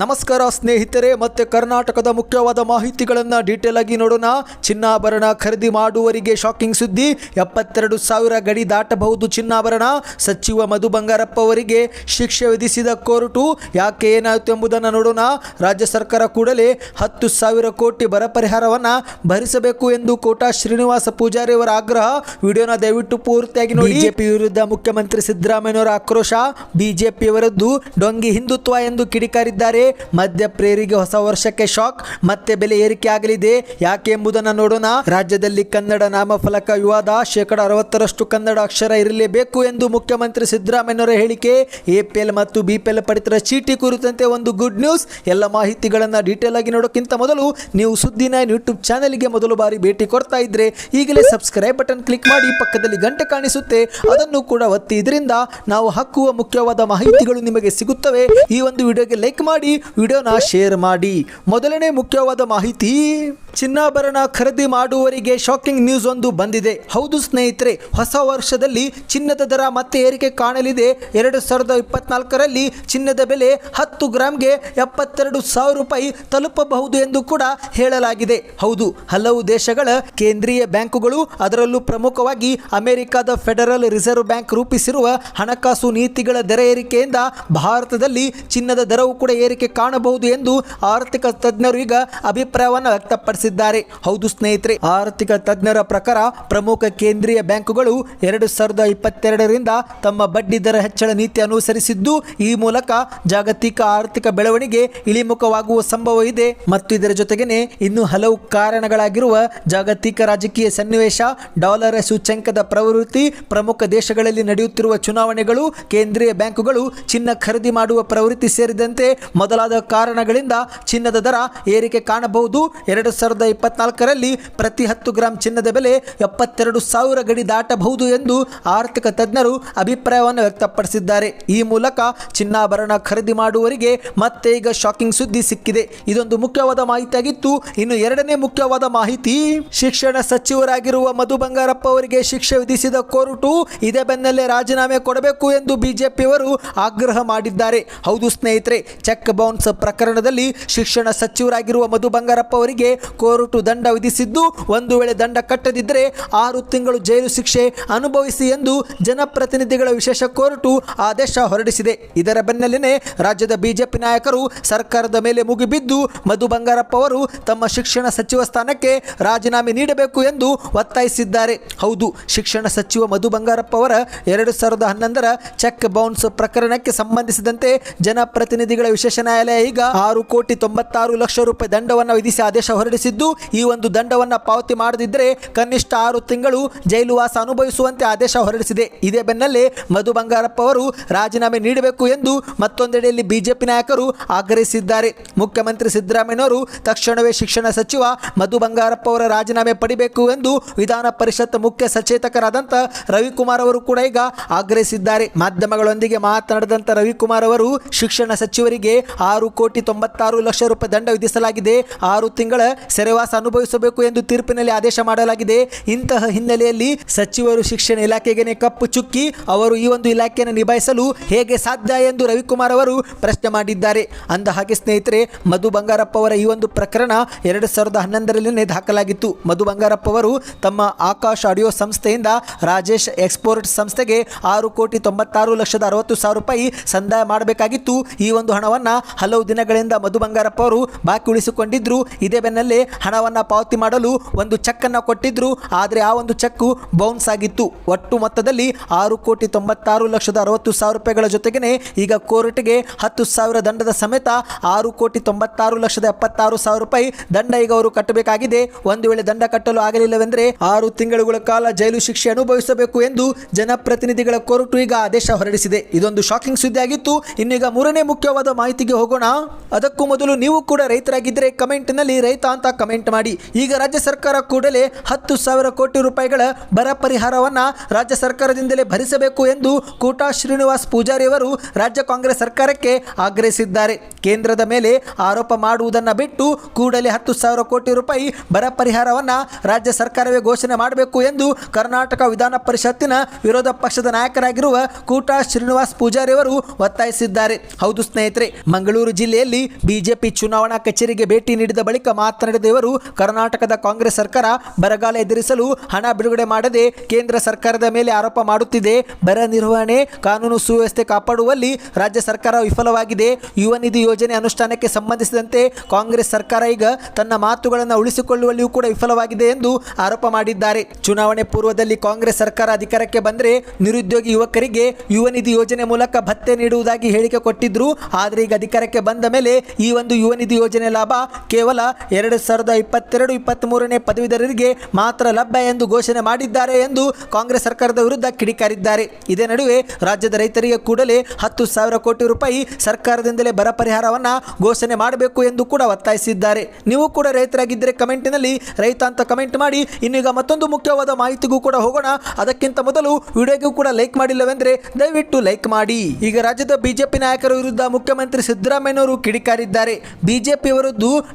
ನಮಸ್ಕಾರ ಸ್ನೇಹಿತರೆ, ಮತ್ತೆ ಕರ್ನಾಟಕದ ಮುಖ್ಯವಾದ ಮಾಹಿತಿಗಳನ್ನು ಡೀಟೇಲ್ ಆಗಿ ನೋಡೋಣ. ಚಿನ್ನಾಭರಣ ಖರೀದಿ ಮಾಡುವವರಿಗೆ ಶಾಕಿಂಗ್ ಸುದ್ದಿ. ಎಪ್ಪತ್ತೆರಡು ಸಾವಿರ ಗಡಿ ದಾಟಬಹುದು ಚಿನ್ನಾಭರಣ. ಸಚಿವ ಮಧು ಬಂಗಾರಪ್ಪ ಅವರಿಗೆ ಶಿಕ್ಷೆ ವಿಧಿಸಿದ ಕೋರ್ಟು. ಯಾಕೆ ಏನಾಯಿತು ಎಂಬುದನ್ನು ನೋಡೋಣ. ರಾಜ್ಯ ಸರ್ಕಾರ ಕೂಡಲೇ ಹತ್ತು ಸಾವಿರ ಕೋಟಿ ಬರ ಪರಿಹಾರವನ್ನು ಭರಿಸಬೇಕು ಎಂದು ಕೋಟಾ ಶ್ರೀನಿವಾಸ ಪೂಜಾರಿ ಅವರ ಆಗ್ರಹ. ವಿಡಿಯೋನ ದಯವಿಟ್ಟು ಪೂರ್ತಿಯಾಗಿ ನೋಡಿ. ಬಿಜೆಪಿ ವಿರುದ್ಧ ಮುಖ್ಯಮಂತ್ರಿ ಸಿದ್ದರಾಮಯ್ಯನವರ ಆಕ್ರೋಶ. ಬಿಜೆಪಿ ವಿರುದ್ಧ ಡೊಂಗಿ ಹಿಂದುತ್ವ ಎಂದು ಕಿಡಿಕಾರಿದ್ದಾರೆ. ಮಧ್ಯ ಪ್ರೇರಿಗೆ ಹೊಸ ವರ್ಷಕ್ಕೆ ಶಾಕ್, ಮತ್ತೆ ಬೆಲೆ ಏರಿಕೆ ಆಗಲಿದೆ ಯಾಕೆ ಎಂಬುದನ್ನು ನೋಡೋಣ. ರಾಜ್ಯದಲ್ಲಿ ಕನ್ನಡ ನಾಮಫಲಕ ವಿವಾದ, ಶೇಕಡ ಅರವತ್ತರಷ್ಟು ಕನ್ನಡ ಅಕ್ಷರ ಇರಲೇಬೇಕು ಎಂದು ಮುಖ್ಯಮಂತ್ರಿ ಸಿದ್ದರಾಮಯ್ಯನವರ ಹೇಳಿಕೆ. ಎಪಿಎಲ್ ಮತ್ತು ಬಿಪಿಎಲ್ ಪಡಿತರ ಚೀಟಿ ಕುರಿತಂತೆ ಒಂದು ಗುಡ್ ನ್ಯೂಸ್ ಎಲ್ಲ ಮಾಹಿತಿಗಳನ್ನು ಡೀಟೇಲ್ ಆಗಿ ನೋಡೋಕ್ಕಿಂತ ಮೊದಲು ನೀವು ಸುದ್ದಿನ ಯೂಟ್ಯೂಬ್ ಚಾನೆಲ್ಗೆ ಮೊದಲು ಬಾರಿ ಭೇಟಿ ಕೊಡ್ತಾ ಇದ್ರೆ ಈಗಲೇ ಸಬ್ಸ್ಕ್ರೈಬ್ ಬಟನ್ ಕ್ಲಿಕ್ ಮಾಡಿ ಪಕ್ಕದಲ್ಲಿ ಗಂಟೆ ಕಾಣಿಸುತ್ತೆ. ಅದನ್ನು ಕೂಡ ಒತ್ತಿ. ಇದರಿಂದ ನಾವು ಹಾಕುವ ಮುಖ್ಯವಾದ ಮಾಹಿತಿಗಳು ನಿಮಗೆ ಸಿಗುತ್ತವೆ. ಈ ಒಂದು ವಿಡಿಯೋಗೆ ಲೈಕ್ ಮಾಡಿ. ವಿಡಿಯೋನ ಶೇರ್ ಮಾಡಿ. ಮೊದಲನೇ ಮುಖ್ಯವಾದ ಮಾಹಿತಿ. ಚಿನ್ನಾಭರಣ ಖರೀದಿ ಮಾಡುವವರಿಗೆ ಶಾಕಿಂಗ್ ನ್ಯೂಸ್ ಒಂದು ಬಂದಿದೆ. ಹೌದು ಸ್ನೇಹಿತರೆ, ಹೊಸ ವರ್ಷದಲ್ಲಿ ಚಿನ್ನದ ದರ ಮತ್ತೆ ಏರಿಕೆ ಕಾಣಲಿದೆ. ಎರಡು ಸಾವಿರದ ಇಪ್ಪತ್ನಾಲ್ಕರಲ್ಲಿ ಚಿನ್ನದ ಬೆಲೆ ಹತ್ತು ಗ್ರಾಮ್ಗೆ ಎಪ್ಪತ್ತೆರಡು ಸಾವಿರ ರೂಪಾಯಿ ತಲುಪಬಹುದು ಎಂದು ಕೂಡ ಹೇಳಲಾಗಿದೆ. ಹೌದು, ಹಲವು ದೇಶಗಳ ಕೇಂದ್ರೀಯ ಬ್ಯಾಂಕುಗಳು ಅದರಲ್ಲೂ ಪ್ರಮುಖವಾಗಿ ಅಮೆರಿಕದ ಫೆಡರಲ್ ರಿಸರ್ವ್ ಬ್ಯಾಂಕ್ ರೂಪಿಸಿರುವ ಹಣಕಾಸು ನೀತಿಗಳ ದರ ಏರಿಕೆಯಿಂದ ಭಾರತದಲ್ಲಿ ಚಿನ್ನದ ದರವು ಕೂಡ ಏರಿಕೆ ಕಾಣಬಹುದು ಎಂದು ಆರ್ಥಿಕ ತಜ್ಞರು ಈಗ ಅಭಿಪ್ರಾಯವನ್ನು ವ್ಯಕ್ತಪಡಿಸಿದ್ದಾರೆ. ಹೌದು ಸ್ನೇಹಿತರೆ, ಆರ್ಥಿಕ ತಜ್ಞರ ಪ್ರಕಾರ ಪ್ರಮುಖ ಕೇಂದ್ರೀಯ ಬ್ಯಾಂಕುಗಳು ಎರಡು ಸಾವಿರದ ಇಪ್ಪತ್ತೆರಡರಿಂದ ತಮ್ಮ ಬಡ್ಡಿ ದರ ಹೆಚ್ಚಳ ನೀತಿ ಅನುಸರಿಸಿದ್ದು, ಈ ಮೂಲಕ ಜಾಗತಿಕ ಆರ್ಥಿಕ ಬೆಳವಣಿಗೆ ಇಳಿಮುಖವಾಗುವ ಸಂಭವ ಇದೆ. ಮತ್ತು ಇದರ ಜೊತೆಗೇನೆ ಇನ್ನು ಹಲವು ಕಾರಣಗಳಾಗಿರುವ ಜಾಗತಿಕ ರಾಜಕೀಯ ಸನ್ನಿವೇಶ, ಡಾಲರ್ ಸೂಚ್ಯಂಕದ ಪ್ರವೃತ್ತಿ, ಪ್ರಮುಖ ದೇಶಗಳಲ್ಲಿ ನಡೆಯುತ್ತಿರುವ ಚುನಾವಣೆಗಳು, ಕೇಂದ್ರೀಯ ಬ್ಯಾಂಕುಗಳು ಚಿನ್ನ ಖರೀದಿ ಮಾಡುವ ಪ್ರವೃತ್ತಿ ಸೇರಿದಂತೆ ಮೊದಲಾದ ಕಾರಣಗಳಿಂದ ಚಿನ್ನದ ದರ ಏರಿಕೆ ಕಾಣಬಹುದು. ಎರಡು ಸಾವಿರದ ಇಪ್ಪತ್ನಾಲ್ಕರಲ್ಲಿ ಪ್ರತಿ ಹತ್ತು ಗ್ರಾಂ ಚಿನ್ನದ ಬೆಲೆ ಎಪ್ಪತ್ತೆರಡು ಸಾವಿರ ಗಡಿ ದಾಟಬಹುದು ಎಂದು ಆರ್ಥಿಕ ತಜ್ಞರು ಅಭಿಪ್ರಾಯವನ್ನು ವ್ಯಕ್ತಪಡಿಸಿದ್ದಾರೆ. ಈ ಮೂಲಕ ಚಿನ್ನಾಭರಣ ಖರೀದಿ ಮಾಡುವವರಿಗೆ ಮತ್ತೆ ಈಗ ಶಾಕಿಂಗ್ ಸುದ್ದಿ ಸಿಕ್ಕಿದೆ. ಇದೊಂದು ಮುಖ್ಯವಾದ ಮಾಹಿತಿಯಾಗಿತ್ತು. ಇನ್ನು ಎರಡನೇ ಮುಖ್ಯವಾದ ಮಾಹಿತಿ, ಶಿಕ್ಷಣ ಸಚಿವರಾಗಿರುವ ಮಧು ಬಂಗಾರಪ್ಪ ಅವರಿಗೆ ಶಿಕ್ಷೆ ವಿಧಿಸಿದ ಕೋರ್ಟು ಇದೇ ಬೆನ್ನಲ್ಲೇ ರಾಜೀನಾಮೆ ಕೊಡಬೇಕು ಎಂದು ಬಿಜೆಪಿಯವರು ಆಗ್ರಹ ಮಾಡಿದ್ದಾರೆ. ಹೌದು ಸ್ನೇಹಿತರೆ, ಚೆಕ್ ಬೌನ್ಸ್ ಪ್ರಕರಣದಲ್ಲಿ ಶಿಕ್ಷಣ ಸಚಿವರಾಗಿರುವ ಮಧು ಬಂಗಾರಪ್ಪ ಅವರಿಗೆ ಕೋರ್ಟು ದಂಡ ವಿಧಿಸಿದ್ದು, ಒಂದು ವೇಳೆ ದಂಡ ಕಟ್ಟದಿದ್ದರೆ ಆರು ತಿಂಗಳು ಜೈಲು ಶಿಕ್ಷೆ ಅನುಭವಿಸಿ ಎಂದು ಜನಪ್ರತಿನಿಧಿಗಳ ವಿಶೇಷ ಕೋರ್ಟು ಆದೇಶ ಹೊರಡಿಸಿದೆ. ಇದರ ಬೆನ್ನಲ್ಲೇ ರಾಜ್ಯದ ಬಿಜೆಪಿ ನಾಯಕರು ಸರ್ಕಾರದ ಮೇಲೆ ಮುಗಿಬಿದ್ದು ಮಧು ಬಂಗಾರಪ್ಪ ಅವರು ತಮ್ಮ ಶಿಕ್ಷಣ ಸಚಿವ ಸ್ಥಾನಕ್ಕೆ ರಾಜೀನಾಮೆ ನೀಡಬೇಕು ಎಂದು ಒತ್ತಾಯಿಸಿದ್ದಾರೆ. ಹೌದು, ಶಿಕ್ಷಣ ಸಚಿವ ಮಧು ಬಂಗಾರಪ್ಪ ಅವರ ಎರಡು ಸಾವಿರದ ಹನ್ನೊಂದರ ಚೆಕ್ ಬೌನ್ಸ್ ಪ್ರಕರಣಕ್ಕೆ ಸಂಬಂಧಿಸಿದಂತೆ ಜನಪ್ರತಿನಿಧಿಗಳ ವಿಶೇಷ ನ್ಯಾಯಾಲಯ ಈಗ ಆರು ಕೋಟಿ ತೊಂಬತ್ತಾರು ಲಕ್ಷ ರೂಪಾಯಿ ದಂಡವನ್ನು ವಿಧಿಸಿ ಆದೇಶ ಹೊರಡಿಸಿದ್ದು ಈ ಒಂದು ದಂಡವನ್ನು ಪಾವತಿ ಮಾಡದಿದ್ದರೆ ಕನಿಷ್ಠ ಆರು ತಿಂಗಳು ಜೈಲುವಾಸ ಅನುಭವಿಸುವಂತೆ ಆದೇಶ ಹೊರಡಿಸಿದೆ. ಇದೇ ಬೆನ್ನಲ್ಲೇ ಮಧು ಬಂಗಾರಪ್ಪ ಅವರು ರಾಜೀನಾಮೆ ನೀಡಬೇಕು ಎಂದು ಮತ್ತೊಂದೆಡೆಯಲ್ಲಿ ಬಿಜೆಪಿ ನಾಯಕರು ಆಗ್ರಹಿಸಿದ್ದಾರೆ. ಮುಖ್ಯಮಂತ್ರಿ ಸಿದ್ದರಾಮಯ್ಯನವರು ತಕ್ಷಣವೇ ಶಿಕ್ಷಣ ಸಚಿವ, ಮಧು ಬಂಗಾರಪ್ಪ ಅವರ ರಾಜೀನಾಮೆ ಪಡಿಬೇಕು ಎಂದು ವಿಧಾನ ಪರಿಷತ್ ಮುಖ್ಯ ಸಚೇತಕರಾದಂಥ ರವಿಕುಮಾರ್ ಅವರು ಕೂಡ ಈಗ ಆಗ್ರಹಿಸಿದ್ದಾರೆ. ಮಾಧ್ಯಮಗಳೊಂದಿಗೆ ಮಾತನಾಡಿದಂಥ ರವಿಕುಮಾರ್ ಅವರು, ಶಿಕ್ಷಣ ಸಚಿವರಿಗೆ ಆರು ಕೋಟಿ ತೊಂಬತ್ತಾರು ಲಕ್ಷ ರೂಪಾಯಿ ದಂಡ ವಿಧಿಸಲಾಗಿದೆ. ಆರು ತಿಂಗಳ ಸೆರೆವಾಸ ಅನುಭವಿಸಬೇಕು ಎಂದು ತೀರ್ಪಿನಲ್ಲಿ ಆದೇಶ ಮಾಡಲಾಗಿದೆ. ಇಂತಹ ಹಿನ್ನೆಲೆಯಲ್ಲಿ ಸಚಿವರು ಶಿಕ್ಷಣ ಇಲಾಖೆಗೆ ಕಪ್ಪು ಚುಕ್ಕಿ ಅವರು ಈ ಒಂದು ಇಲಾಖೆಯನ್ನು ನಿಭಾಯಿಸಲು ಹೇಗೆ ಸಾಧ್ಯ ಎಂದು ರವಿಕುಮಾರ್ ಅವರು ಪ್ರಶ್ನೆ ಮಾಡಿದ್ದಾರೆ. ಅಂದ ಹಾಗೆ ಸ್ನೇಹಿತರೆ, ಮಧು ಬಂಗಾರಪ್ಪ ಅವರ ಈ ಒಂದು ಪ್ರಕರಣ ಎರಡು ಸಾವಿರದ ಹನ್ನೊಂದರಲ್ಲಿನೇ ದಾಖಲಾಗಿತ್ತು. ಮಧು ಬಂಗಾರಪ್ಪ ಅವರು ತಮ್ಮ ಆಕಾಶ್ ಆಡಿಯೋ ಸಂಸ್ಥೆಯಿಂದ ರಾಜೇಶ್ ಎಕ್ಸ್ಪೋರ್ಟ್ ಸಂಸ್ಥೆಗೆ ಆರು ಕೋಟಿ ತೊಂಬತ್ತಾರು ಲಕ್ಷದ ಅರವತ್ತು ಸಾವಿರ ರೂಪಾಯಿ ಸಂದಾಯ ಮಾಡಬೇಕಾಗಿತ್ತು. ಈ ಒಂದು ಹಣವನ್ನು ಹಲವು ದಿನಗಳಿಂದ ಮಧು ಬಂಗಾರಪ್ಪ ಅವರು ಬಾಕಿ ಉಳಿಸಿಕೊಂಡಿದ್ದರು ಇದೇ ಬೆನ್ನಲ್ಲೇ ಹಣವನ್ನು ಪಾವತಿ ಮಾಡಲು ಒಂದು ಚೆಕ್ಕನ್ನು ಕೊಟ್ಟಿದ್ದರು ಆದರೆ ಆ ಒಂದು ಚೆಕ್ಕು ಬೌನ್ಸ್ ಆಗಿತ್ತು. ಒಟ್ಟು ಮೊತ್ತದಲ್ಲಿ ಆರು ಕೋಟಿ ತೊಂಬತ್ತಾರು ಲಕ್ಷದ ಅರವತ್ತು ಸಾವಿರ ರೂಪಾಯಿಗಳ ಜೊತೆಗೇ ಈಗ ಕೋರ್ಟ್ಗೆ ಹತ್ತು ಸಾವಿರ ದಂಡದ ಸಮೇತ ಆರು ಕೋಟಿ ತೊಂಬತ್ತಾರು ಲಕ್ಷದ ಎಪ್ಪತ್ತಾರು ಸಾವಿರ ರೂಪಾಯಿ ದಂಡ ಈಗ ಅವರು ಕಟ್ಟಬೇಕಾಗಿದೆ. ಒಂದು ವೇಳೆ ದಂಡ ಕಟ್ಟಲು ಆಗಲಿಲ್ಲವೆಂದರೆ ಆರು ತಿಂಗಳುಗಳ ಕಾಲ ಜೈಲು ಶಿಕ್ಷೆ ಅನುಭವಿಸಬೇಕು ಎಂದು ಜನಪ್ರತಿನಿಧಿಗಳ ಕೋರ್ಟ್ ಈಗ ಆದೇಶ ಹೊರಡಿಸಿದೆ. ಇದೊಂದು ಶಾಕಿಂಗ್ ಸುದ್ದಿ ಆಗಿತ್ತು. ಇನ್ನೀಗ ಮೂರನೇ ಮುಖ್ಯವಾದ ಮಾಹಿತಿಗೆ ಹೋಗೋಣ. ಅದಕ್ಕೂ ಮೊದಲು ನೀವು ಕೂಡ ರೈತರಾಗಿದ್ದರೆ ಕಮೆಂಟ್ನಲ್ಲಿ ರೈತ ಅಂತ ಕಮೆಂಟ್ ಮಾಡಿ. ಈಗ ರಾಜ್ಯ ಸರ್ಕಾರ ಕೂಡಲೇ ಹತ್ತು ಸಾವಿರ ಕೋಟಿ ರೂಪಾಯಿಗಳ ಬರ ಪರಿಹಾರವನ್ನು ರಾಜ್ಯ ಸರ್ಕಾರದಿಂದಲೇ ಭರಿಸಬೇಕು ಎಂದು ಕೋಟಾ ಶ್ರೀನಿವಾಸ್ ಪೂಜಾರಿ ಅವರು ರಾಜ್ಯ ಕಾಂಗ್ರೆಸ್ ಸರ್ಕಾರಕ್ಕೆ ಆಗ್ರಹಿಸಿದ್ದಾರೆ. ಕೇಂದ್ರದ ಮೇಲೆ ಆರೋಪ ಮಾಡುವುದನ್ನು ಬಿಟ್ಟು ಕೂಡಲೇ ಹತ್ತು ಸಾವಿರ ಕೋಟಿ ರೂಪಾಯಿ ಬರ ಪರಿಹಾರವನ್ನ ರಾಜ್ಯ ಸರ್ಕಾರವೇ ಘೋಷಣೆ ಮಾಡಬೇಕು ಎಂದು ಕರ್ನಾಟಕ ವಿಧಾನ ಪರಿಷತ್ತಿನ ವಿರೋಧ ಪಕ್ಷದ ನಾಯಕರಾಗಿರುವ ಕೂಟಾ ಶ್ರೀನಿವಾಸ್ ಪೂಜಾರಿ ಅವರು ಒತ್ತಾಯಿಸಿದ್ದಾರೆ. ಹೌದು ಸ್ನೇಹಿತರೆ, ಮಂಗಳೂರು ಜಿಲ್ಲೆಯಲ್ಲಿ ಬಿಜೆಪಿ ಚುನಾವಣಾ ಕಚೇರಿಗೆ ಭೇಟಿ ನೀಡಿದ ಬಳಿಕ ಮಾತನಾಡಿದ ಇವರು ಕರ್ನಾಟಕದ ಕಾಂಗ್ರೆಸ್ ಸರ್ಕಾರ ಬರಗಾಲ ಎದುರಿಸಲು ಹಣ ಬಿಡುಗಡೆ ಮಾಡದೆ ಕೇಂದ್ರ ಸರ್ಕಾರದ ಮೇಲೆ ಆರೋಪ ಮಾಡುತ್ತಿದೆ. ಬರ ನಿರ್ವಹಣೆ, ಕಾನೂನು ಸುವ್ಯವಸ್ಥೆ ಕಾಪಾಡುವಲ್ಲಿ ರಾಜ್ಯ ಸರ್ಕಾರ ವಿಫಲವಾಗಿದೆ. ಯುವ ನಿಧಿ ಯೋಜನೆ ಅನುಷ್ಠಾನಕ್ಕೆ ಸಂಬಂಧಿಸಿದಂತೆ ಕಾಂಗ್ರೆಸ್ ಸರ್ಕಾರ ಈಗ ತನ್ನ ಮಾತುಗಳನ್ನು ಉಳಿಸಿಕೊಳ್ಳುವಲ್ಲಿಯೂ ಕೂಡ ವಿಫಲವಾಗಿದೆ ಎಂದು ಆರೋಪ ಮಾಡಿದ್ದಾರೆ. ಚುನಾವಣೆ ಪೂರ್ವದಲ್ಲಿ ಕಾಂಗ್ರೆಸ್ ಸರ್ಕಾರ ಅಧಿಕಾರಕ್ಕೆ ಬಂದರೆ ನಿರುದ್ಯೋಗಿ ಯುವಕರಿಗೆ ಯುವ ನಿಧಿ ಯೋಜನೆ ಮೂಲಕ ಭತ್ತೆ ನೀಡುವುದಾಗಿ ಹೇಳಿಕೆ ಕೊಟ್ಟಿದ್ರು. ಆದರೆ ಈಗ ಅಧಿಕಾರಕ್ಕೆ ಬಂದ ಮೇಲೆ ಈ ಒಂದು ಯುವ ನಿಧಿ ಯೋಜನೆ ಲಾಭ ಕೇವಲ ಎರಡು ಸಾವಿರದ ಇಪ್ಪತ್ತೆರಡು ಇಪ್ಪತ್ತ್ ಮೂರನೇ ಪದವೀಧರರಿಗೆ ಮಾತ್ರ ಲಭ್ಯ ಎಂದು ಘೋಷಣೆ ಮಾಡಿದ್ದಾರೆ ಎಂದು ಕಾಂಗ್ರೆಸ್ ಸರ್ಕಾರದ ವಿರುದ್ಧ ಕಿಡಿಕಾರಿದ್ದಾರೆ. ಇದೇ ನಡುವೆ ರಾಜ್ಯದ ರೈತರಿಗೆ ಕೂಡಲೇ ಹತ್ತು ಸಾವಿರ ಕೋಟಿ ರೂಪಾಯಿ ಸರ್ಕಾರದಿಂದಲೇ ಬರ ಪರಿಹಾರವನ್ನು ಘೋಷಣೆ ಮಾಡಬೇಕು ಎಂದು ಕೂಡ ಒತ್ತಾಯಿಸಿದ್ದಾರೆ. ನೀವು ಕೂಡ ರೈತರಾಗಿದ್ದರೆ ಕಮೆಂಟಿನಲ್ಲಿ ರೈತ ಅಂತ ಕಮೆಂಟ್ ಮಾಡಿ, ಇನ್ನೀಗ ಮತ್ತೊಂದು ಮುಖ್ಯವಾದ ಮಾಹಿತಿಗೂ ಕೂಡ ಹೋಗೋಣ. ಅದಕ್ಕಿಂತ ಮೊದಲು ವಿಡಿಯೋಗೂ ಕೂಡ ಲೈಕ್ ಮಾಡಿಲ್ಲವೆಂದರೆ ದಯವಿಟ್ಟು ಲೈಕ್ ಮಾಡಿ. ಈಗ ರಾಜ್ಯದ ಬಿಜೆಪಿ ನಾಯಕರ ವಿರುದ್ಧ ಮುಖ್ಯಮಂತ್ರಿ ಸಿದ್ದರಾಮಯ್ಯನವರು ಕಿಡಿಕಾರಿದ್ದಾರೆ. ಬಿಜೆಪಿ ವಿರುದ್ಧ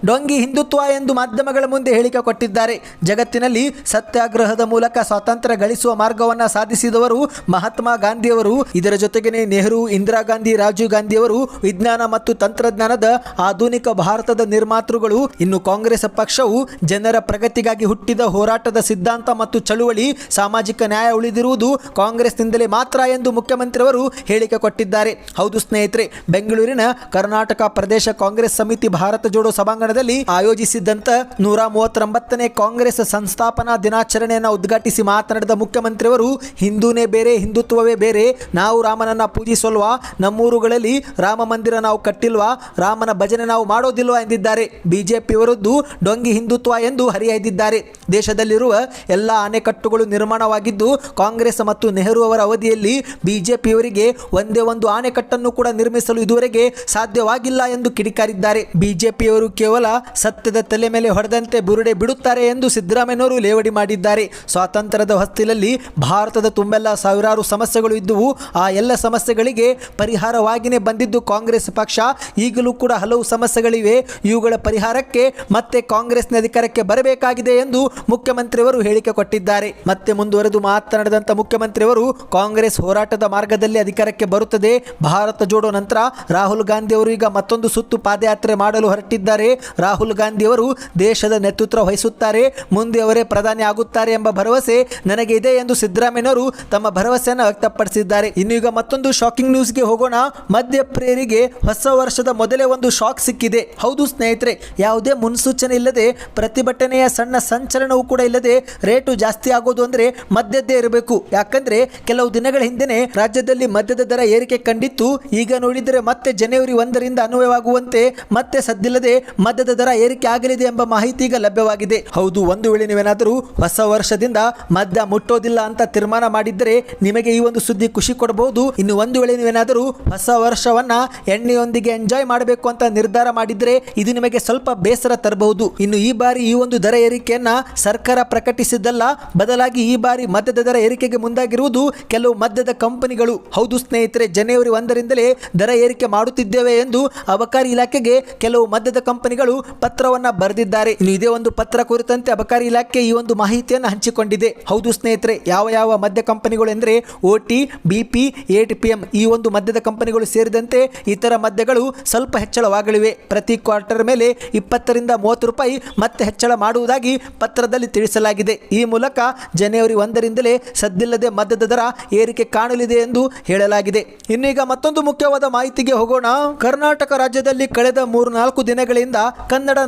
ಡೊಂಗಿ ಹಿಂದುತ್ವ ಎಂದು ಮಾಧ್ಯಮಗಳ ಮುಂದೆ ಹೇಳಿಕೆ ಕೊಟ್ಟಿದ್ದಾರೆ. ಜಗತ್ತಿನಲ್ಲಿ ಸತ್ಯಾಗ್ರಹದ ಮೂಲಕ ಸ್ವಾತಂತ್ರ್ಯ ಗಳಿಸುವ ಮಾರ್ಗವನ್ನ ಸಾಧಿಸಿದವರು ಮಹಾತ್ಮ ಗಾಂಧಿಯವರು. ಇದರ ಜೊತೆಗೇನೆ ನೆಹರು, ಇಂದಿರಾ ಗಾಂಧಿ, ರಾಜೀವ್ ಗಾಂಧಿಯವರು ವಿಜ್ಞಾನ ಮತ್ತು ತಂತ್ರಜ್ಞಾನದ ಆಧುನಿಕ ಭಾರತದ ನಿರ್ಮಾತೃಗಳು. ಇನ್ನು ಕಾಂಗ್ರೆಸ್ ಪಕ್ಷವು ಜನರ ಪ್ರಗತಿಗಾಗಿ ಹುಟ್ಟಿದ ಹೋರಾಟದ ಸಿದ್ಧಾಂತ ಮತ್ತು ಚಳುವಳಿ ಸಾಮಾಜಿಕ ನ್ಯಾಯ ಉಳಿದಿರುವುದು ಕಾಂಗ್ರೆಸ್ನಿಂದಲೇ ಮಾತ್ರ ಎಂದು ಮುಖ್ಯಮಂತ್ರಿಯವರು ಹೇಳಿಕೆ ಕೊಟ್ಟಿದ್ದಾರೆ. ಹೌದು ಸ್ನೇಹಿತರೆ, ಬೆಂಗಳೂರಿನ ಕರ್ನಾಟಕ ಪ್ರದೇಶ ಕಾಂಗ್ರೆಸ್ ಸಮಿತಿ ಭಾರತ ಜೋಡೋ ಸಭಾಂಗಣದಲ್ಲಿ ಆಯೋಜಿಸಿದ್ದಂತ ನೂರ ಮೂವತ್ತೊಂಬತ್ತನೇ ಕಾಂಗ್ರೆಸ್ ಸಂಸ್ಥಾಪನಾ ದಿನಾಚರಣೆಯನ್ನು ಉದ್ಘಾಟಿಸಿ ಮಾತನಾಡಿದ ಮುಖ್ಯಮಂತ್ರಿಯವರು, ಹಿಂದೂನೇ ಬೇರೆ, ಹಿಂದುತ್ವವೇ ಬೇರೆ. ನಾವು ರಾಮನನ್ನ ಪೂಜಿಸಲ್ವಾ? ನಮ್ಮೂರುಗಳಲ್ಲಿ ರಾಮ ಮಂದಿರ ನಾವು ಕಟ್ಟಿಲ್ವಾ? ರಾಮನ ಭಜನೆ ನಾವು ಮಾಡೋದಿಲ್ವಾ? ಎಂದಿದ್ದಾರೆ. ಬಿಜೆಪಿ ವಿರುದ್ಧ ಡೊಂಗಿ ಹಿಂದುತ್ವ ಎಂದು ಹರಿಹಾಯ್ದಿದ್ದಾರೆ ದೇಶದಲ್ಲಿರುವ ಎಲ್ಲ ಅಣೆಕಟ್ಟುಗಳು ನಿರ್ಮಾಣವಾಗಿದ್ದು, ಕಾಂಗ್ರೆಸ್ ಮತ್ತು ನೆಹರು ಅವರ ಅವಧಿಯಲ್ಲಿ ಬಿಜೆಪಿಯವರಿಗೆ ಒಂದೇ ಒಂದು ಆಣೆಕಟ್ಟನ್ನು ಕೂಡ ನಿರ್ಮಿಸಲು ಇದುವರೆಗೆ ಸಾಧ್ಯವಾಗಿಲ್ಲ ಎಂದು ಕಿಡಿಕಾರಿದ್ದಾರೆ. ಬಿಜೆಪಿಯವರು ಕೇವಲ ಸತ್ಯದ ತಲೆ ಮೇಲೆ ಹೊಡೆದಂತೆ ಬುರುಡೆ ಬಿಡುತ್ತಾರೆ ಎಂದು ಸಿದ್ದರಾಮಯ್ಯನವರು ಲೇವಡಿ ಮಾಡಿದ್ದಾರೆ. ಸ್ವಾತಂತ್ರ್ಯದ ಹೊಸ್ತಿಲಲ್ಲಿ ಭಾರತದ ತುಂಬೆಲ್ಲ ಸಾವಿರಾರು ಸಮಸ್ಯೆಗಳು ಇದ್ದುವು. ಆ ಎಲ್ಲ ಸಮಸ್ಯೆಗಳಿಗೆ ಪರಿಹಾರವಾಗಿಯೇ ಬಂದಿದ್ದು ಕಾಂಗ್ರೆಸ್ ಪಕ್ಷ. ಈಗಲೂ ಕೂಡ ಹಲವು ಸಮಸ್ಯೆಗಳಿವೆ. ಇವುಗಳ ಪರಿಹಾರಕ್ಕೆ ಮತ್ತೆ ಕಾಂಗ್ರೆಸ್ನ ಅಧಿಕಾರಕ್ಕೆ ಬರಬೇಕಾಗಿದೆ ಎಂದು ಮುಖ್ಯಮಂತ್ರಿಯವರು ಹೇಳಿಕೆ ಕೊಟ್ಟಿದ್ದಾರೆ. ಮತ್ತೆ ಮುಂದುವರೆದು ಮಾತನಾಡಿದಂಥ ಮುಖ್ಯಮಂತ್ರಿಯವರು ಕಾಂಗ್ರೆಸ್ ಹೋರಾಟದ ಮಾರ್ಗದಲ್ಲಿ ಅಧಿಕಾರಕ್ಕೆ ಬರುತ್ತದೆ. ಭಾರತ ಜೋಡೋ ನಂತರ ರಾಹುಲ್ ಗಾಂಧಿ ಅವರು ಈಗ ಮತ್ತೊಂದು ಸುತ್ತು ಪಾದಯಾತ್ರೆ ಮಾಡಲು ಹೊರಟಿದ್ದಾರೆ. ರಾಹುಲ್ ಗಾಂಧಿ ಅವರು ದೇಶದ ನೇತೃತ್ವ ವಹಿಸುತ್ತಾರೆ, ಮುಂದೆ ಅವರೇ ಪ್ರಧಾನಿ ಆಗುತ್ತಾರೆ ಎಂಬ ಭರವಸೆ ನನಗೆ ಇದೆ ಎಂದು ಸಿದ್ದರಾಮಯ್ಯನವರು ತಮ್ಮ ಭರವಸೆಯನ್ನು ವ್ಯಕ್ತಪಡಿಸಿದ್ದಾರೆ. ಇನ್ನು ಈಗ ಮತ್ತೊಂದು ಶಾಕಿಂಗ್ ನ್ಯೂಸ್ಗೆ ಹೋಗೋಣ. ಮಧ್ಯಪ್ರಿಯರಿಗೆ ಹೊಸ ವರ್ಷದ ಮೊದಲೇ ಒಂದು ಶಾಕ್ ಸಿಕ್ಕಿದೆ. ಹೌದು ಸ್ನೇಹಿತರೆ, ಯಾವುದೇ ಮುನ್ಸೂಚನೆ ಇಲ್ಲದೆ, ಪ್ರತಿಭಟನೆಯ ಸಣ್ಣ ಸಂಚಲನವೂ ಕೂಡ ಇಲ್ಲದೆ ರೇಟು ಜಾಸ್ತಿ ಆಗೋದು ಅಂದ್ರೆ ಮದ್ಯದ್ದೇ ಇರಬೇಕು. ಯಾಕಂದ್ರೆ ಕೆಲವು ದಿನಗಳ ಹಿಂದೆನೆ ರಾಜ್ಯದಲ್ಲಿ ಮದ್ಯದ ದರ ಏರಿಕೆ ಕಂಡಿತ್ತು. ಈಗ ನೋಡಿದರೆ ಮತ್ತೆ ಜನವರಿ ಒಂದರಿಂದ ಅನ್ವಯವಾಗುವಂತೆ ಮತ್ತೆ ಸದ್ದಿಲ್ಲದೆ ಮದ್ಯದ ದರ ಏರಿಕೆ ಆಗಲಿದೆ ಎಂಬ ಮಾಹಿತಿ ಈಗ ಲಭ್ಯವಾಗಿದೆ. ಹೌದು, ಒಂದು ವೇಳೆ ನೀವೇನಾದರೂ ಹೊಸ ವರ್ಷದಿಂದ ಮದ್ಯ ಮುಟ್ಟೋದಿಲ್ಲ ಅಂತ ತೀರ್ಮಾನ ಮಾಡಿದ್ದರೆ ನಿಮಗೆ ಈ ಒಂದು ಸುದ್ದಿ ಖುಷಿ ಕೊಡಬಹುದು ಇನ್ನು ಒಂದು ವೇಳೆ ನೀವೇನಾದರೂ ಹೊಸ ವರ್ಷವನ್ನ ಎಣ್ಣೆಯೊಂದಿಗೆ ಎಂಜಾಯ್ ಮಾಡಬೇಕು ಅಂತ ನಿರ್ಧಾರ ಮಾಡಿದ್ರೆ ಇದು ನಿಮಗೆ ಸ್ವಲ್ಪ ಬೇಸರ ತರಬಹುದು. ಇನ್ನು ಈ ಬಾರಿ ಈ ಒಂದು ದರ ಏರಿಕೆಯನ್ನ ಸರ್ಕಾರ ಪ್ರಕಟಿಸಿದ್ದಲ್ಲ, ಬದಲಾಗಿ ಈ ಬಾರಿ ಮದ್ಯದ ದರ ಏರಿಕೆಗೆ ಮುಂದಾಗಿರುವುದು ಕೆಲವು ಮದ್ಯದ ಕಂಪನಿಗಳು. ಹೌದು ಸ್ನೇಹಿತರೆ, ಜನವರಿ ಒಂದರಿಂದಲೇ ದರ ಏರಿಕೆ ಮಾಡುತ್ತಿದ್ದೇವೆ ಎಂದು ಅಬಕಾರಿ ಇಲಾಖೆಗೆ ಕೆಲವು ಮದ್ಯದ ಕಂಪನಿಗಳು ಪತ್ರವನ್ನ ಬರೆದಿದ್ದಾರೆ. ಇನ್ನು ಇದೇ ಒಂದು ಪತ್ರ ಕುರಿತಂತೆ ಅಬಕಾರಿ ಇಲಾಖೆ ಈ ಒಂದು ಮಾಹಿತಿಯನ್ನು ಹಂಚಿಕೊಂಡಿದೆ. ಹೌದು ಸ್ನೇಹಿತರೆ, ಯಾವ ಯಾವ ಮದ್ಯ ಕಂಪನಿಗಳು ಎಂದರೆ OT BP eight P, M ಈ ಒಂದು ಮದ್ಯದ ಕಂಪನಿಗಳು ಸೇರಿದಂತೆ ಇತರ ಮದ್ಯಗಳು ಸ್ವಲ್ಪ ಹೆಚ್ಚಳವಾಗಲಿವೆ. ಪ್ರತಿ ಕ್ವಾರ್ಟರ್ ಮೇಲೆ ಇಪ್ಪತ್ತರಿಂದ ಮೂವತ್ತು ರೂಪಾಯಿ ಮತ್ತೆ ಹೆಚ್ಚಳ ಮಾಡುವುದಾಗಿ ಪತ್ರದಲ್ಲಿ ತಿಳಿಸಲಾಗಿದೆ. ಈ ಮೂಲಕ ಜನವರಿ ಒಂದರಿಂದಲೇ ಸದ್ದಿಲ್ಲದೆ ಮದ್ಯದ ದರ ಏರಿಕೆ ಕಾಣಲಿದೆ ಎಂದು ಹೇಳಲಾಗಿದೆ. ಇನ್ನೀಗ ಮತ್ತೊಂದು ಮುಖ್ಯವಾದ ಮಾಹಿತಿಗೆ ಹೋಗೋಣ. ಕರ್ನಾಟಕ ರಾಜ್ಯದಲ್ಲಿ ಕಳೆದ ಮೂರು ನಾಲ್ಕು ದಿನಗಳಿಂದ ಕನ್ನಡ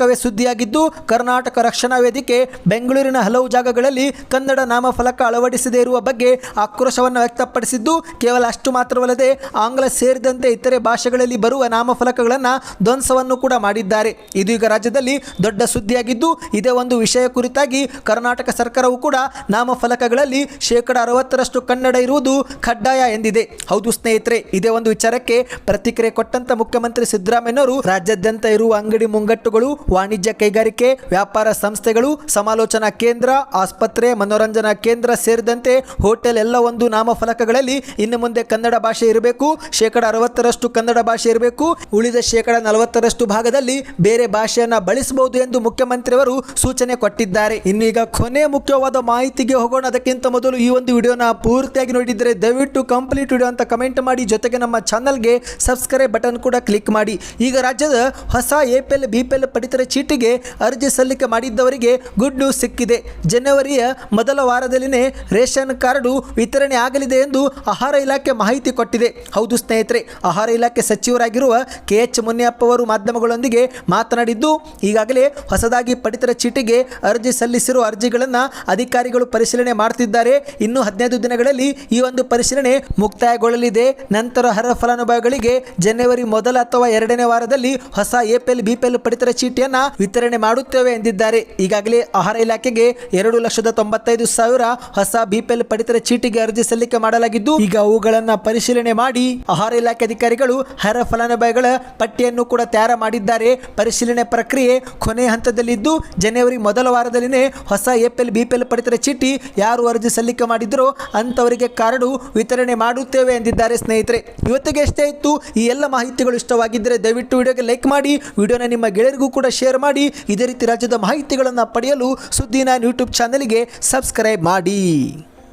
ನಾಮಫಲಕವೇ ಸುದ್ದಿಯಾಗಿದ್ದು, ಕರ್ನಾಟಕ ರಕ್ಷಣಾ ವೇದಿಕೆ ಬೆಂಗಳೂರಿನ ಹಲವು ಜಾಗಗಳಲ್ಲಿ ಕನ್ನಡ ನಾಮಫಲಕ ಅಳವಡಿಸದೇ ಇರುವ ಬಗ್ಗೆ ಆಕ್ರೋಶವನ್ನು ವ್ಯಕ್ತಪಡಿಸಿದ್ದು, ಕೇವಲ ಅಷ್ಟು ಮಾತ್ರವಲ್ಲದೆ ಆಂಗ್ಲ ಸೇರಿದಂತೆ ಇತರೆ ಭಾಷೆಗಳಲ್ಲಿ ಬರುವ ನಾಮಫಲಕಗಳನ್ನು ಧ್ವಂಸವನ್ನು ಕೂಡ ಮಾಡಿದ್ದಾರೆ. ಇದು ಈಗ ರಾಜ್ಯದಲ್ಲಿ ದೊಡ್ಡ ಸುದ್ದಿಯಾಗಿದ್ದು, ಇದೇ ಒಂದು ವಿಷಯ ಕುರಿತಾಗಿ ಕರ್ನಾಟಕ ಸರ್ಕಾರವು ಕೂಡ ನಾಮಫಲಕಗಳಲ್ಲಿ ಶೇಕಡ ಅರವತ್ತರಷ್ಟು ಕನ್ನಡ ಇರುವುದು ಕಡ್ಡಾಯ ಎಂದಿದೆ. ಹೌದು ಸ್ನೇಹಿತರೆ, ಇದೇ ಒಂದು ವಿಚಾರಕ್ಕೆ ಪ್ರತಿಕ್ರಿಯೆ ಕೊಟ್ಟಂತ ಮುಖ್ಯಮಂತ್ರಿ ಸಿದ್ದರಾಮಯ್ಯನವರು, ರಾಜ್ಯಾದ್ಯಂತ ಇರುವ ಅಂಗಡಿ ಮುಂಗಟ್ಟುಗಳು ವಾಣಿಜ್ಯ ಕೈಗಾರಿಕೆ, ವ್ಯಾಪಾರ ಸಂಸ್ಥೆಗಳು, ಸಮಾಲೋಚನಾ ಕೇಂದ್ರ, ಆಸ್ಪತ್ರೆ, ಮನೋರಂಜನಾ ಕೇಂದ್ರ ಸೇರಿದಂತೆ ಹೋಟೆಲ್ ಎಲ್ಲ ಒಂದು ನಾಮಫಲಕಗಳಲ್ಲಿ ಇನ್ನು ಮುಂದೆ ಕನ್ನಡ ಭಾಷೆ ಇರಬೇಕು, ಶೇಕಡ ಅರವತ್ತರಷ್ಟು ಕನ್ನಡ ಭಾಷೆ ಇರಬೇಕು, ಉಳಿದ ಶೇಕಡ ನಲವತ್ತರಷ್ಟು ಭಾಗದಲ್ಲಿ ಬೇರೆ ಭಾಷೆಯನ್ನು ಬಳಸಬಹುದು ಎಂದು ಮುಖ್ಯಮಂತ್ರಿಯವರು ಸೂಚನೆ ಕೊಟ್ಟಿದ್ದಾರೆ. ಇನ್ನು ಈಗ ಕೊನೆ ಮುಖ್ಯವಾದ ಮಾಹಿತಿಗೆ ಹೋಗೋಣ. ಅದಕ್ಕಿಂತ ಮೊದಲು ಈ ಒಂದು ವಿಡಿಯೋನ ಪೂರ್ತಿಯಾಗಿ ನೋಡಿದರೆ ದಯವಿಟ್ಟು ಕಂಪ್ಲೀಟ್ ವಿಡಿಯೋ ಅಂತ ಕಮೆಂಟ್ ಮಾಡಿ. ಜೊತೆಗೆ ನಮ್ಮ ಚಾನಲ್ಗೆ ಸಬ್ಸ್ಕ್ರೈಬ್ ಬಟನ್ ಕೂಡ ಕ್ಲಿಕ್ ಮಾಡಿ. ಈಗ ರಾಜ್ಯದ ಹೊಸ A P L, B P L ಪಡಿತರ ಚೀಟಿಗೆ ಅರ್ಜಿ ಸಲ್ಲಿಕೆ ಮಾಡಿದ್ದವರಿಗೆ ಗುಡ್ ನ್ಯೂಸ್ ಸಿಕ್ಕಿದೆ. ಜನವರಿಯ ಮೊದಲ ವಾರದಲ್ಲಿನೇ ರೇಷನ್ ಕಾರ್ಡು ವಿತರಣೆ ಆಗಲಿದೆ ಎಂದು ಆಹಾರ ಇಲಾಖೆ ಮಾಹಿತಿ ಕೊಟ್ಟಿದೆ. ಹೌದು ಸ್ನೇಹಿತರೆ, ಆಹಾರ ಇಲಾಖೆ ಸಚಿವರಾಗಿರುವ ಕೆ ಎಚ್ ಮುನಿಯಪ್ಪ ಅವರು ಮಾಧ್ಯಮಗಳೊಂದಿಗೆ ಮಾತನಾಡಿದ್ದು, ಈಗಾಗಲೇ ಹೊಸದಾಗಿ ಪಡಿತರ ಚೀಟಿಗೆ ಅರ್ಜಿ ಸಲ್ಲಿಸಿರುವ ಅರ್ಜಿಗಳನ್ನು ಅಧಿಕಾರಿಗಳು ಪರಿಶೀಲನೆ ಮಾಡುತ್ತಿದ್ದಾರೆ ಇನ್ನು ಹದಿನೈದು ದಿನಗಳಲ್ಲಿ ಈ ಒಂದು ಪರಿಶೀಲನೆ ಮುಕ್ತಾಯಗೊಳ್ಳಲಿದೆ. ನಂತರ ಅರ್ಹ ಫಲಾನುಭವಿಗಳಿಗೆ ಜನವರಿ ಮೊದಲ ಅಥವಾ ಎರಡನೇ ವಾರದಲ್ಲಿ ಹೊಸ ಎಪಿಎಲ್ ಬಿಪಿಎಲ್ ಪಡಿತರ ಚೀಟಿಯನ್ನ ವಿತರಣೆ ಮಾಡುತ್ತೇವೆ ಎಂದಿದ್ದಾರೆ. ಈಗಾಗಲೇ ಆಹಾರ ಇಲಾಖೆಗೆ ಎರಡು ಲಕ್ಷದ ತೊಂಬತ್ತೈದು ಸಾವಿರ ಹೊಸ ಬಿಪಿಎಲ್ ಪಡಿತರ ಚೀಟಿಗೆ ಅರ್ಜಿ ಸಲ್ಲಿಕೆ ಮಾಡಲಾಗಿದ್ದು, ಈಗ ಅವುಗಳನ್ನು ಪರಿಶೀಲನೆ ಮಾಡಿ ಆಹಾರ ಇಲಾಖೆ ಅಧಿಕಾರಿಗಳು ಅರ್ಹ ಫಲಾನುಭವಿಗಳ ಪಟ್ಟಿಯನ್ನು ಕೂಡ ತಯಾರ ಮಾಡಿದ್ದಾರೆ. ಪರಿಶೀಲನೆ ಪ್ರಕ್ರಿಯೆ ಕೊನೆ ಹಂತದಲ್ಲಿದ್ದು, ಜನವರಿ ಮೊದಲ ವಾರದಲ್ಲಿನೇ ಹೊಸ ಎಪಿಎಲ್ ಬಿಪಿಎಲ್ ಪಡಿತರ ಚೀಟಿ ಯಾರು ಅರ್ಜಿ ಸಲ್ಲಿಕೆ ಮಾಡಿದ್ರೋ ಅಂತವರಿಗೆ ಕಾರ್ಡು ವಿತರಣೆ ಮಾಡುತ್ತೇವೆ ಎಂದಿದ್ದಾರೆ ಸ್ನೇಹಿತರೆ. ಇವತ್ತಿಗೆ ಎಷ್ಟೇ ಇತ್ತು. ಈ ಎಲ್ಲ ಮಾಹಿತಿಗಳು ಇಷ್ಟವಾಗಿದ್ದರೆ ದಯವಿಟ್ಟು ವಿಡಿಯೋಗೆ ಲೈಕ್ ಮಾಡಿ. ವಿಡಿಯೋನ ನಿಮ್ಮ ಗೆಳೆಯರಿಗೂ ಕೂಡ ಶೇರ್ ಮಾಡಿ ಇದೇ ರೀತಿ ರಾಜ್ಯದ ಮಾಹಿತಿಗಳನ್ನು ಪಡೆಯಲು ಸುದ್ದಿನ ಯೂಟ್ಯೂಬ್ ಚಾನಲ್ಗೆ ಸಬ್ಸ್ಕ್ರೈಬ್ ಮಾಡಿ.